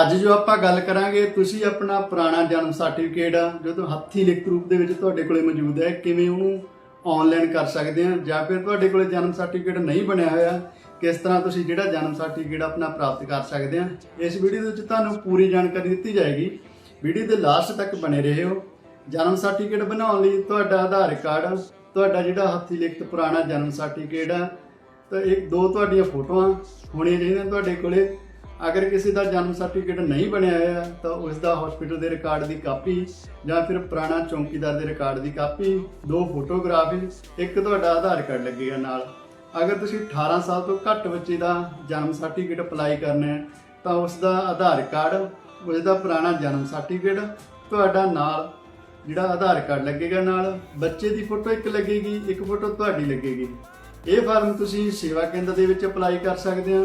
ਅੱਜ ਜੋ ਆਪਾਂ ਗੱਲ ਕਰਾਂਗੇ, ਤੁਸੀਂ ਆਪਣਾ ਪੁਰਾਣਾ ਜਨਮ ਸਰਟੀਫਿਕੇਟ ਜੋ ਤੋਂ ਹੱਥੀ ਲਿਖਤ ਰੂਪ ਦੇ ਵਿੱਚ ਤੁਹਾਡੇ ਕੋਲੇ ਮੌਜੂਦ ਹੈ, ਕਿਵੇਂ ਉਹਨੂੰ ਆਨਲਾਈਨ ਕਰ ਸਕਦੇ ਆ? ਜਾਂ ਫਿਰ ਤੁਹਾਡੇ ਕੋਲੇ ਜਨਮ ਸਰਟੀਫਿਕੇਟ ਨਹੀਂ ਬਣਿਆ ਹੋਇਆ, ਕਿਸ ਤਰ੍ਹਾਂ ਤੁਸੀਂ ਜਿਹੜਾ ਜਨਮ ਸਰਟੀਫਿਕੇਟ ਆਪਣਾ ਪ੍ਰਾਪਤ ਕਰ ਸਕਦੇ ਆ? ਇਸ ਵੀਡੀਓ ਦੇ ਵਿੱਚ ਤੁਹਾਨੂੰ ਪੂਰੀ ਜਾਣਕਾਰੀ ਦਿੱਤੀ ਜਾਏਗੀ। ਵੀਡੀਓ ਦੇ ਲਾਸਟ ਤੱਕ ਬਣੇ ਰਹਿਓ ਜਨਮ ਸਰਟੀਫਿਕੇਟ ਬਣਾਉਣ ਲਈ ਤੁਹਾਡਾ ਆਧਾਰ ਕਾਰਡ ਤੁਹਾਡਾ ਜਿਹੜਾ ਹੱਥੀ ਲਿਖਤ ਪੁਰਾਣਾ ਜਨਮ ਸਰਟੀਫਿਕੇਟ ਆ, ਤਾਂ ਇੱਕ ਦੋ ਤੁਹਾਡੀਆਂ ਫੋਟੋਆਂ ਹੋਣੀਆਂ ਚਾਹੀਦੀਆਂ ਤੁਹਾਡੇ ਕੋਲੇ। ਅਗਰ ਕਿਸੇ ਦਾ ਜਨਮ ਸਰਟੀਫਿਕੇਟ ਨਹੀਂ ਬਣਿਆ ਹੋਇਆ, ਤਾਂ ਉਸ ਦਾ ਹਸਪੀਟਲ ਦੇ ਰਿਕਾਰਡ ਦੀ ਕਾਪੀ ਜਾਂ ਫਿਰ ਪੁਰਾਣਾ ਚੌਂਕੀਦਾਰ ਦੇ ਰਿਕਾਰਡ ਦੀ ਕਾਪੀ, ਦੋ ਫੋਟੋਗ੍ਰਾਫੀ ਇੱਕ ਤੁਹਾਡਾ ਆਧਾਰ ਕਾਰਡ ਲੱਗੇਗਾ ਨਾਲ। ਅਗਰ ਤੁਸੀਂ 18 ਸਾਲ ਤੋਂ ਘੱਟ ਬੱਚੇ ਦਾ ਜਨਮ ਸਰਟੀਫਿਕੇਟ ਅਪਲਾਈ ਕਰਨਾ ਹੈ, ਤਾਂ ਉਸ ਦਾ ਆਧਾਰ ਕਾਰਡ ਉਸ ਦਾ ਪੁਰਾਣਾ ਜਨਮ ਸਰਟੀਫਿਕੇਟ ਤੁਹਾਡਾ ਨਾਲ, ਜਿਹੜਾ ਆਧਾਰ ਕਾਰਡ ਲੱਗੇਗਾ ਨਾਲ। ਬੱਚੇ ਦੀ ਫੋਟੋ ਇੱਕ ਲੱਗੇਗੀ, ਇੱਕ ਫੋਟੋ ਤੁਹਾਡੀ ਲੱਗੇਗੀ। ਇਹ ਫਾਰਮ ਤੁਸੀਂ ਸੇਵਾ ਕੇਂਦਰ ਦੇ ਵਿੱਚ ਅਪਲਾਈ ਕਰ ਸਕਦੇ ਹੋ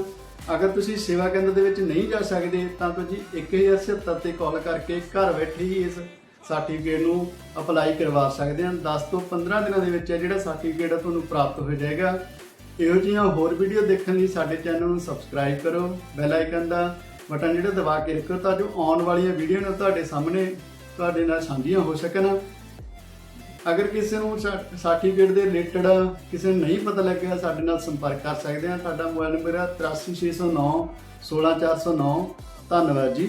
ਅਗਰ ਤੁਸੀਂ ਸੇਵਾ ਕੇਂਦਰ ਦੇ ਵਿੱਚ ਨਹੀਂ ਜਾ ਸਕਦੇ, ਤਾਂ ਤੁਸੀਂ 1077 ਤੇ ਕਾਲ ਕਰਕੇ ਘਰ ਬੈਠੇ ਹੀ ਇਸ ਸਰਟੀਫਿਕੇਟ ਨੂੰ ਅਪਲਾਈ ਕਰਵਾ ਸਕਦੇ ਹਨ 10 ਤੋਂ 15 ਦਿਨਾਂ ਦੇ ਵਿੱਚ ਇਹ ਜਿਹੜਾ ਸਰਟੀਫਿਕੇਟ ਤੁਹਾਨੂੰ ਪ੍ਰਾਪਤ ਹੋ ਜਾਏਗਾ। ਇਹੋ ਜਿਹੀਆਂ ਹੋਰ ਵੀਡੀਓ ਦੇਖਣ ਲਈ ਸਾਡੇ ਚੈਨਲ ਨੂੰ ਸਬਸਕ੍ਰਾਈਬ ਕਰੋ ਬੈਲ ਆਈਕਨ ਦਾ ਬਟਨ ਜਿਹੜਾ ਦਬਾ ਕੇ ਰੱਖੋ ਤਾਂ ਜੋ ਆਉਣ ਵਾਲੀਆਂ ਵੀਡੀਓ ਨੂੰ ਤੁਹਾਡੇ ਸਾਹਮਣੇ, ਤੁਹਾਡੇ ਨਾਲ ਸਾਂਝੀਆਂ ਹੋ ਸਕਣ। ਅਗਰ ਕਿਸੇ ਨੂੰ ਸਰਟੀਫਿਕੇਟ ਦੇ ਰਿਲੇਟਡ ਕਿਸੇ ਨੂੰ ਨਹੀਂ ਪਤਾ ਲੱਗਿਆ, ਸਾਡੇ ਨਾਲ ਸੰਪਰਕ ਕਰ ਸਕਦੇ ਆ ਸਾਡਾ ਮੋਬਾਈਲ ਨੰਬਰ ਹੈ 83609 16409 ਧੰਨਵਾਦ ਜੀ।